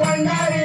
Bhandari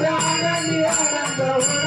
Ram Ram Ram Ram Ram